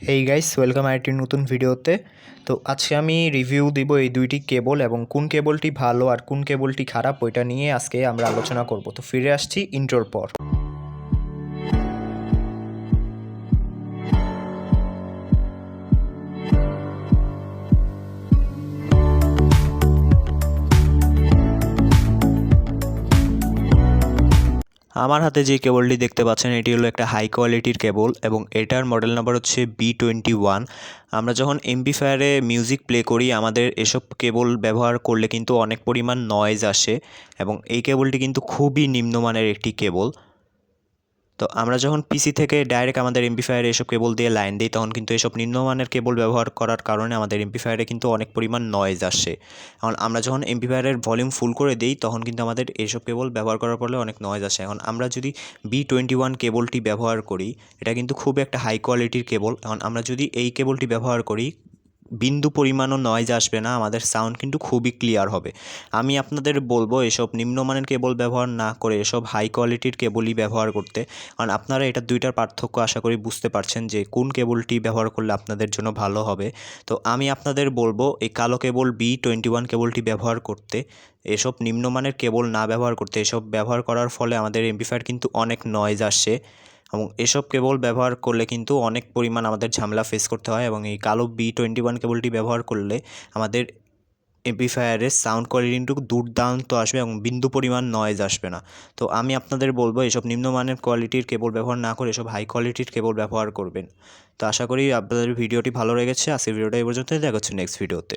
এই guys welcome IT নতুন ভিডিওতে তো আজকে আমি রিভিউ দিব এই দুইটি কেবল এবং কোন কেবলটি ভালো আর কোন কেবলটি খারাপ, ওইটা নিয়ে আজকে আমরা আলোচনা করব। তো ফিরে আসছি ইন্ট্রোর পর। আমার হাতে যে কেবলটি দেখতে পাচ্ছেন, এটি হলো একটা হাই কোয়ালিটির কেবল এবং এটার মডেল নাম্বার হচ্ছে বি টোয়েন্টি ওয়ান আমরা যখন এমবিফায়ারে মিউজিক প্লে করি, আমাদের এসব কেবল ব্যবহার করলে কিন্তু অনেক পরিমাণ নয়েজ আসে এবং এই কেবলটি কিন্তু খুবই নিম্নমানের একটি কেবল। তো আমরা যখন পিসি থেকে ডাইরেক্ট আমাদের এমপিফায়ারে এসব কেবল দিয়ে লাইন দিই, তখন কিন্তু এসব নিম্নমানের কেবল ব্যবহার করার কারণে আমাদের এমপিফায়ারে কিন্তু অনেক পরিমাণ নয়েজ আসে। এখন আমরা যখন এমপিফায়ারের ভলিউম ফুল করে দিই, তখন কিন্তু আমাদের এসব কেবল ব্যবহার করার ফলে অনেক নয়েজ আসে। এখন আমরা যদি বি টোয়েন্টি ওয়ান কেবলটি ব্যবহার করি, এটা কিন্তু খুব একটা হাই কোয়ালিটির কেবল এখন আমরা যদি এই কেবলটি ব্যবহার করি বিন্দু পরিমাণও নয়েজ আসবে না, আমাদের সাউন্ড কিন্তু খুবই ক্লিয়ার হবে। আমি আপনাদের বলব, এসব নিম্নমানের কেবল ব্যবহার না করে, এসব হাই কোয়ালিটির কেবলই ব্যবহার করতে। কারণ আপনারা এটা দুইটার পার্থক্য আশা করি বুঝতে পারছেন যে কোন কেবলটি ব্যবহার করলে আপনাদের জন্য ভালো হবে। তো আমি আপনাদের বলব, এই কালো কেবল বি টোয়েন্টি ওয়ান কেবলটি ব্যবহার করতে। এসব নিম্নমানের কেবল না ব্যবহার করতে, এসব ব্যবহার করার ফলে আমাদের এমপিফায়ার কিন্তু অনেক নয়েজ আসে। এবং এসব কেবল ব্যবহার করলে কিন্তু অনেক পরিমাণ আমাদের ঝামেলা ফেস করতে হয় এবং এই কালো বি টোয়েন্টি ওয়ান কেবলটি ব্যবহার করলে আমাদের এমপিফায়ারের সাউন্ড কোয়ালিটি দুর্দান্ত আসবে এবং বিন্দু পরিমাণ নয়েজ আসবে না। তো আমি আপনাদের বলব, এসব নিম্নমানের কোয়ালিটির কেবল ব্যবহার না করে এসব হাই কোয়ালিটির কেবল ব্যবহার করবেন। তো আশা করি আপনাদের ভিডিওটি ভালো লেগেছে। আজকের ভিডিওটা এই পর্যন্ত দেখা হচ্ছে নেক্সট ভিডিওতে